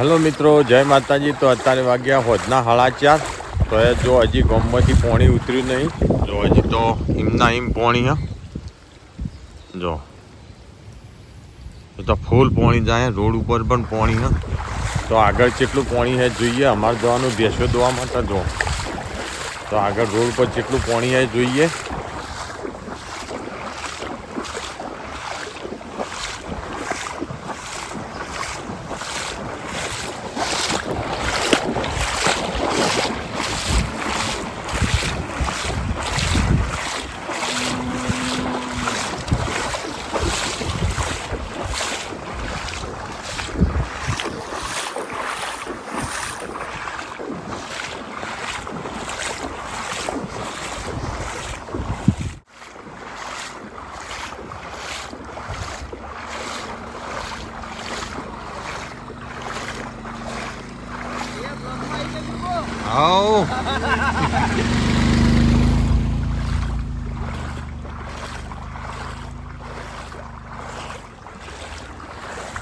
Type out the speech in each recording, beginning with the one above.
Hello મિત્રો, જય માતાજી. તો અત્યારે વાગ્યા હોજના સાડા ચાર. તો એ જો હજી ગમતી પોણી ઉતર્યું નહીં. જો હજી તો હિમના હિમ પોણી, હા. જો. એ તો ફૂલ પોણી જાય, રોડ ઉપર પણ પોણી, હા. તો આગળ કેટલું પોણી હે જોઈએ. અમારે જવાનું ભેંસો દોવા માટે, જો. તો આગળ રોડ ઉપર જેટલું પોણી હે જોઈએ. આવ.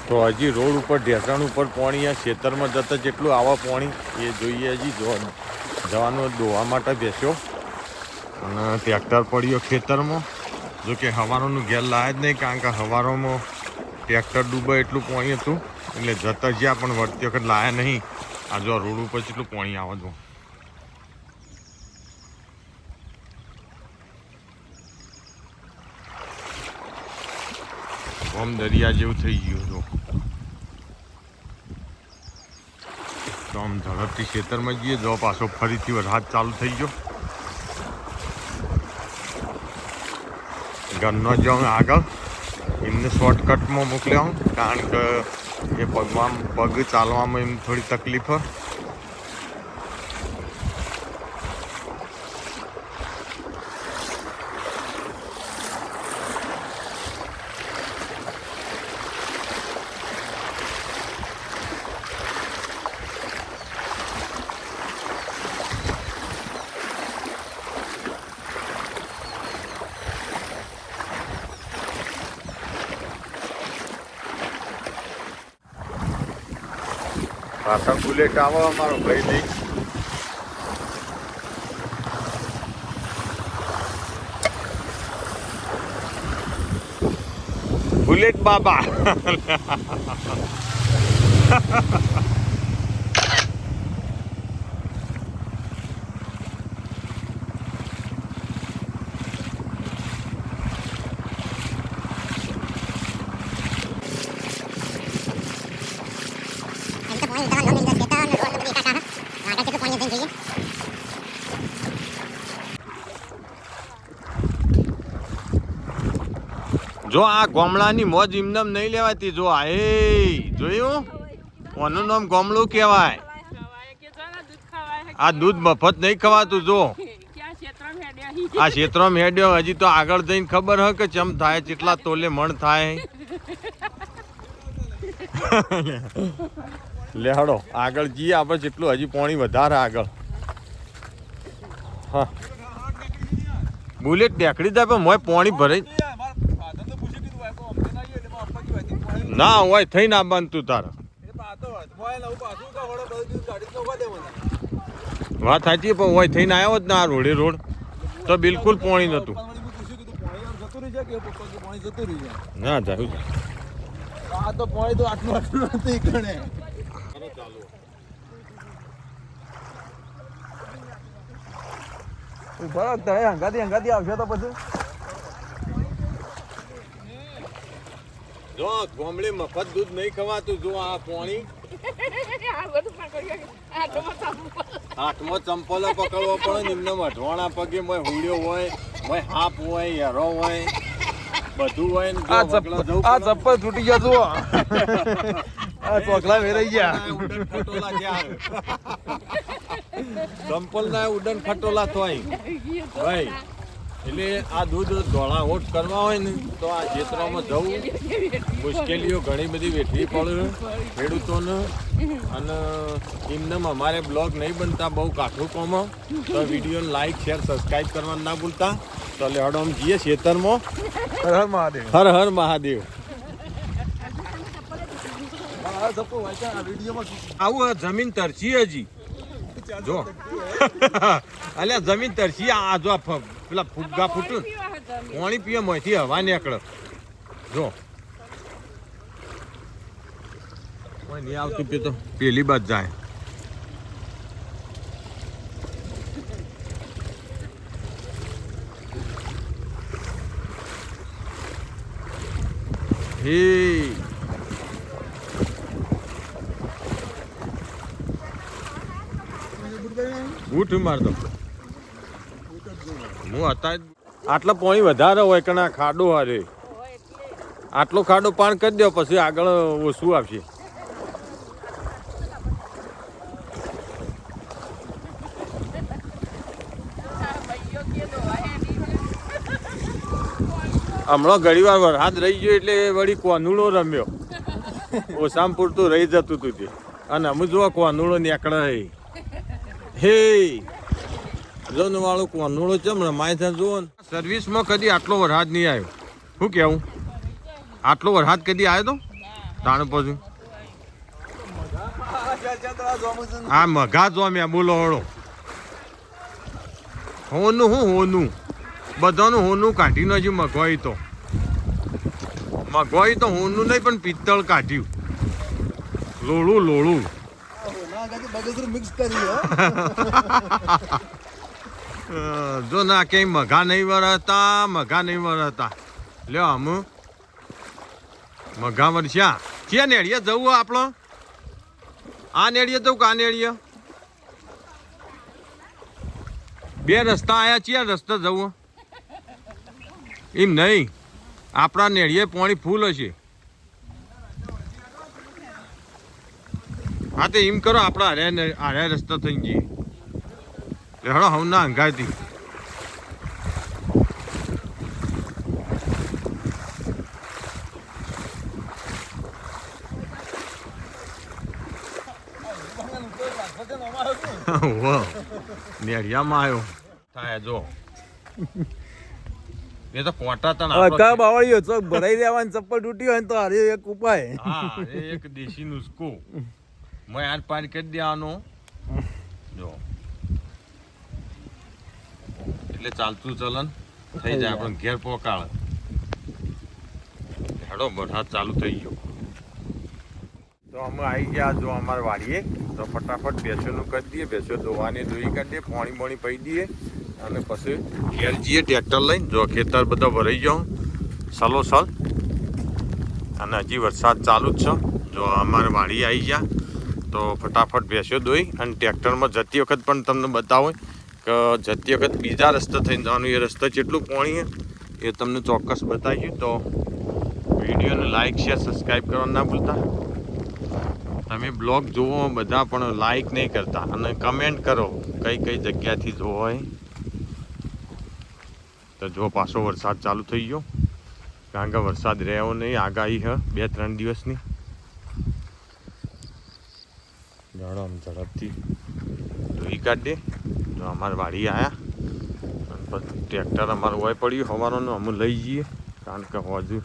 તો હજી રોડ ઉપર ઢેસણ ઉપર પોણી આ ખેતરમાં જતા જેટલું આવા પોણી એ જોઈએ હજી જોવાનું. જવાનું દોવા માટે બેસ્યો. અને ટ્રેક્ટર પડ્યો ખેતરમાં. જો કે હવારોનું ઘેર લાયા જ નહીં કારણ કે હવારોમાં ટ્રેક્ટર ડૂબે એટલું પોણી હતું. એટલે જતા જ્યાં પણ વળતી વખત લાયા નહીં. આ જો રોડ ઉપર કેટલું પાણી આવે જો. ઓમ દરિયા જેવું થઈ ગયું જો. તો આમ ઝડપથી ખેતરમાં જઈએ, જો પાછો ફરીથી વરસાદ ચાલુ થઈ ગયો. ઘરનો જાઉં આગળ. એમને શોર્ટકટમાં મોકલ્યા હું કારણ કે એ પગમાં પગ ચાલવામાં એમ થોડી તકલીફ પાછળ બુલેટ આવો અમારો ભાઈ નહીં બુલેટ બાબા. જો આ ગોમડાની મોજ ઇમદમ નહીં લેવાતી, જો આ, એ, જોયું? ઓનું નામ ગોમડું કહેવાય? આ દૂધ મફત નહીં ખવાતું, જો. આ ક્ષેત્રમાં હેડ્યો, હજી તો આગળ જઈને ખબર હોય કે ચમ થાય કેટલા તોલે મણ થાય. લેહડો આગળ જઈએ આપણે જેટલું, હજી પોણી વધારે આગળ. હા. બુલેટ ટેકડી જાય પણ મોય પોણી ભરાઈ ના હોય થઈ ના બનતું તારે. વાત સાચી પણ હોય થઈને આવ્યો જ ના રોડે રોડ. તો બિલકુલ પોણી નતું. ના જાય આ તો પોણી તો આટલું આટલું નથી ગણે. ઊભા હંગાથી હંગાથી આવશે તો પછી. જો ગોમડે મફત દૂધ નહીં ખવાતું જો આ પોણી. હાથમાં ચંપલો પકડવો પડે ને એમને મઢવાણા પગે મોય હુડ્યો હોય મોય હાપ હોય હેરો હોય બધું હોય ને આ ચપ્પલ આ ચપ્પલ તૂટી ગયા જુઓ. આ ચોકલા વેરાઈ ગયા. ચંપલ ના ઉડન ખટોલા થાય. ભાઈ એટલે આ દૂધ ધોળા ઓટ કરવા હોય ને તો આ ખેતરોમાં જવું મુશ્કેલીઓ ઘણી બધી વેઠવી પડે ખેડૂતોને. અને એમને અમારે બ્લોગ નહીં બનતા બહુ કાઠું કોમ તો વીડિયો લાઈક શેર સબસ્ક્રાઈબ કરવાનું ના ભૂલતા. તો એટલે આમ જઈએ ખેતરમાં. હર હર મહાદેવ. હર હર મહાદેવ. આવું જમીન તરસી હજી. જો. અલ્યા જમીન તરસી આ જો પેલા ફુગ્ગા ફૂટું. પાણી પીએ મોંથી હવા નીકળે. જો. કોઈ નહીં આવતું પીએ તો પેલી બાદ જાય. હે. બૂટ મારતો હું હતા આટલા પોઈ વધારે હોય કે ના ખાડો હારે? આટલો ખાડો પાણ કરી દો પછી આગળ ઓછું આપશે. હમણાં ઘણી વાર વરસાદ રહી ગયો એટલે વળી કોનુડો રમ્યો. ઓસામ પૂરતું રહી જતું હતું તે. અને અમે જોવા કોનુડો નીકળે હે! જોન વાળો કોનુડો ચમ રમાય છે જુઓ સર્વિસમાં કદી આટલો વરસાદ નહીં આવ્યો. શું કહેવું? આટલો વરસાદ કદી આવ્યો તો? તાણ પછી આ મઘા જોમ્યા, બોલો હળો. હોનું હું હોનું? બધાનું હોનું કાઢી હજી મગવાઈ તો. મગવાઈ તો હોનું નહીં, પણ પિત્તળ કાઢ્યું. લોળું લોળું. જો ના, ક્યાંય મઘા નહીં વરસતા મઘા નહીં વરસતા લ્યો હમ મઘા વરસ્યા ક્યાં નેડીએ જવું આપણો? આ નેડીએ જવું કા નેડીએ બે રસ્તા આયા છીએ રસ્તે જવું. એમ નહીં. આપણા નેડીએ પાણી ફૂલ હશે. હા તો એમ કરો આપણે હારે હાર્યા હારે રસ્તા થઈ જઈએ. હળો હમણાં ના નેડિયામાં આવ્યો. થાય જો. એ તો કોટા તને કા બાવળીઓ ચોક ભરાઈ દેવાની ચપ્પલ તૂટી હોય તો હારે એક ઉપાય. હા એક દેશી નુસ્ખો. મેં આર પાર કરી દેવાનું. જો. એટલે ચાલતું ચલન થઈ જાય પણ ઘેર પોકાળ. હેડો વરસાદ ચાલુ થઈ ગયો. તો અમે આવી ગયા જો અમારે વાડીએ. તો ફટાફટ ભેંસોનું કરી દઈએ ભેંસો ધોવાની ધોઈ કાઢી દઈએ પાણી પાણી પી દઈએ. અને પછી ઘેર જઈએ ટ્રેક્ટર લઈને જો ખેતર બધા ભરાઈ જાઉં સલો સલ અને હજી વરસાદ ચાલુ જ છે. જો અમારે વાડી આવી ગયા. તો ફટાફટ બેસ્યો દોઈ અને ટ્રેક્ટરમાં જતી વખત પણ તમને બતાવો કે જતી વખત બીજા રસ્તે થઈને જવાનું, એ રસ્તે જેટલું પાણી એ તમને ચોક્કસ બતાવીશું. તો વિડીયોને લાઇક શેર સબસ્ક્રાઈબ કરવા ના ભૂલતા. તમે બ્લોગ જુઓ બધા પણ લાઈક નહીં કરતા અને કમેન્ટ કરો કઈ કઈ જગ્યાથી જોવો હોય તો જો પાછો વરસાદ ચાલુ થઈ ગયો. કારણ કે વરસાદ રહ્યો નહીં, આગાહી હ, બે ત્રણ દિવસની. જાડો આમ ઝડપથી. ધોઈ કાઢીએ તો અમારે વાડી આવ્યા પછી ટ્રેક્ટર અમારું હોય પડ્યું હવાનું અમે લઈ જઈએ. કારણ કે હજુ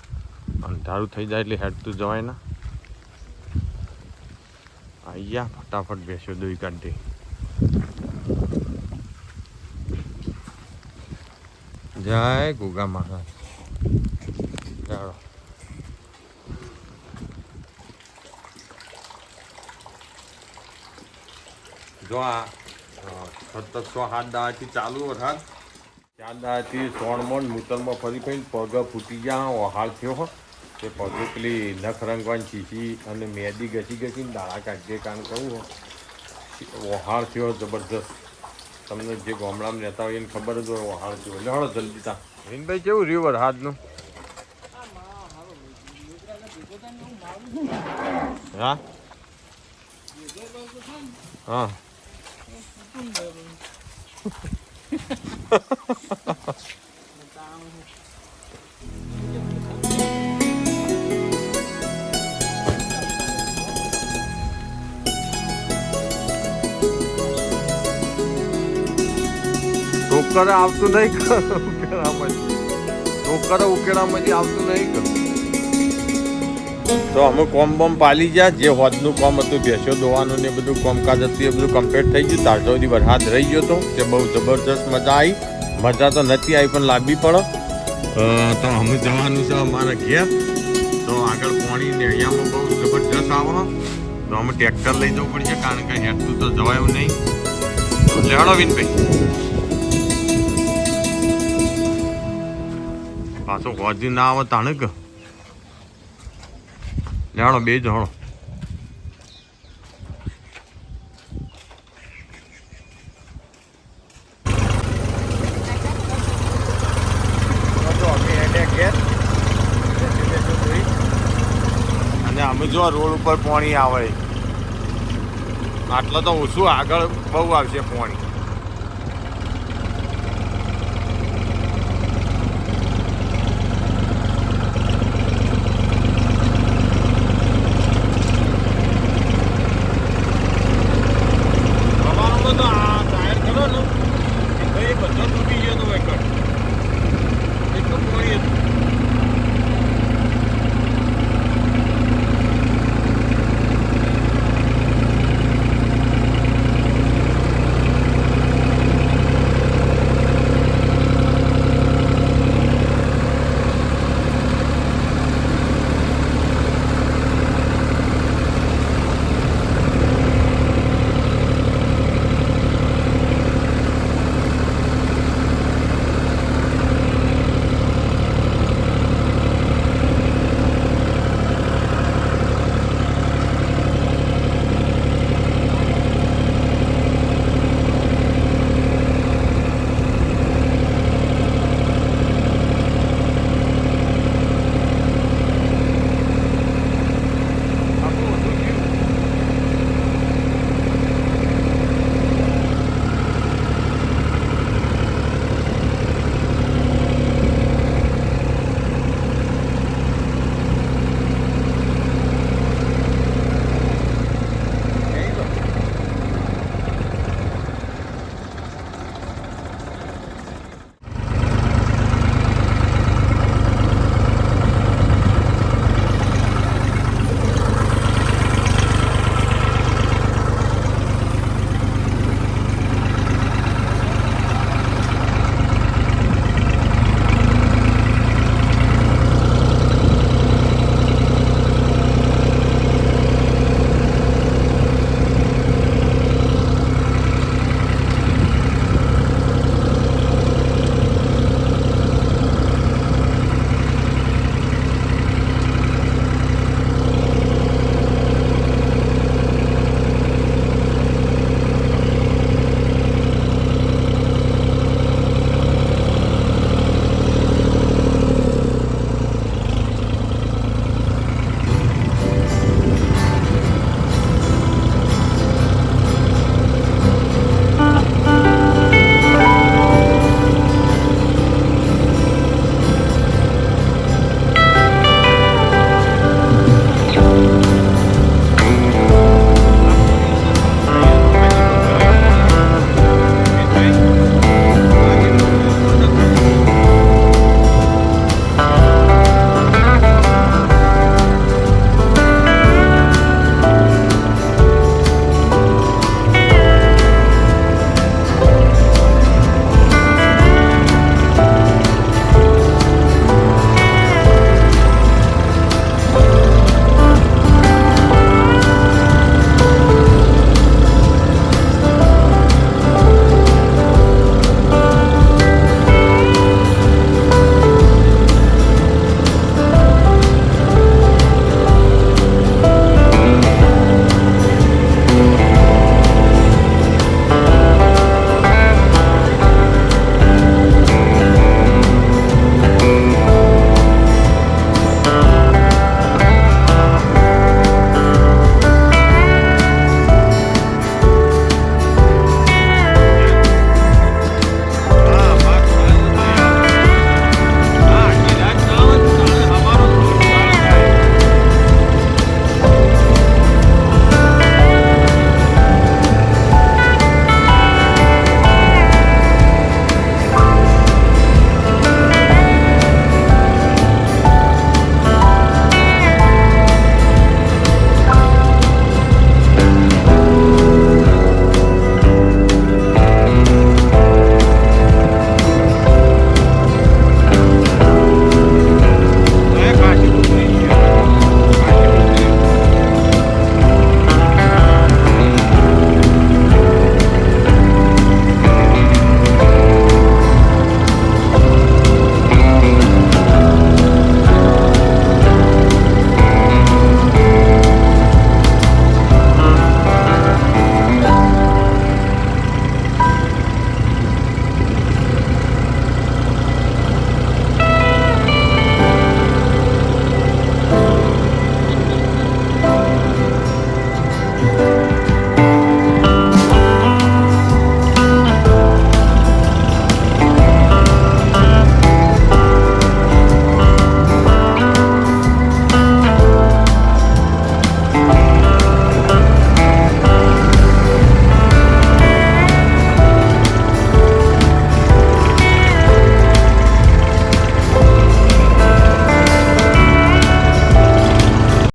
અંધારું થઈ જાય એટલે હેડતું જવાય ના. આવી ફટાફટ બેસ્યો દોઈ કાઢી જય ગુગા મહારાજ. જો આ સતત સો હાથ દાડાથી ચાલુ વરસાદ ચાર દાડાથી સોણમાં મૂતરમાં ફરી ફરીને પગ ફૂટી ગયા ઓહાળ થયો, હો. તે પગે પેલી નખ રંગવાની શીશી અને મેદી ઘસી ઘસીને દાળા કાઢીએ કારણ કહું ઓહાળ થયો, જબરજસ્ત. તમને જે ગામડામાં રહેતા હોય એને ખબર જ હોય ઓહાળ થયો. એટલે હળો, જલ્દી તા. હિનભાઈ કેવું રહ્યું વરસાદનું? હા? હા. ટોકર આવતું નહીં ઉકેડામાંથી ટોકર ઉકેડામાંથી આવતું નહીં તો અમે કોમ બોમ પાલી ગયા. જે હોદનું કોમ હતું, ભેંસો દોવાનું ને બધું કોમકાજ હતું, એ બધું કમ્પ્લીટ થઈ ગયું. તાર સુધી વરસાદ રહી ગયો હતો તે બહુ જબરજસ્ત મજા આવી મજા તો નથી આવી પણ લાંબી પડે. તો અમે જવાનું છે અમારા ઘેર. તો આગળ પાણી ને અહીંયામાં બહુ જબરજસ્ત આવો. તો અમે ટ્રેક્ટર લઈ જવું પડશે, કારણ કે હેઠું તો જવાયું નહીં. તો લેવાડો વિનભાઈ. પાછો હોજી ના આવે, તાણે લેવાડો બે જણો. અને અમે જો રોડ ઉપર પાણી આવે. આટલો તો ઓછું આગળ બહુ આવશે પાણી.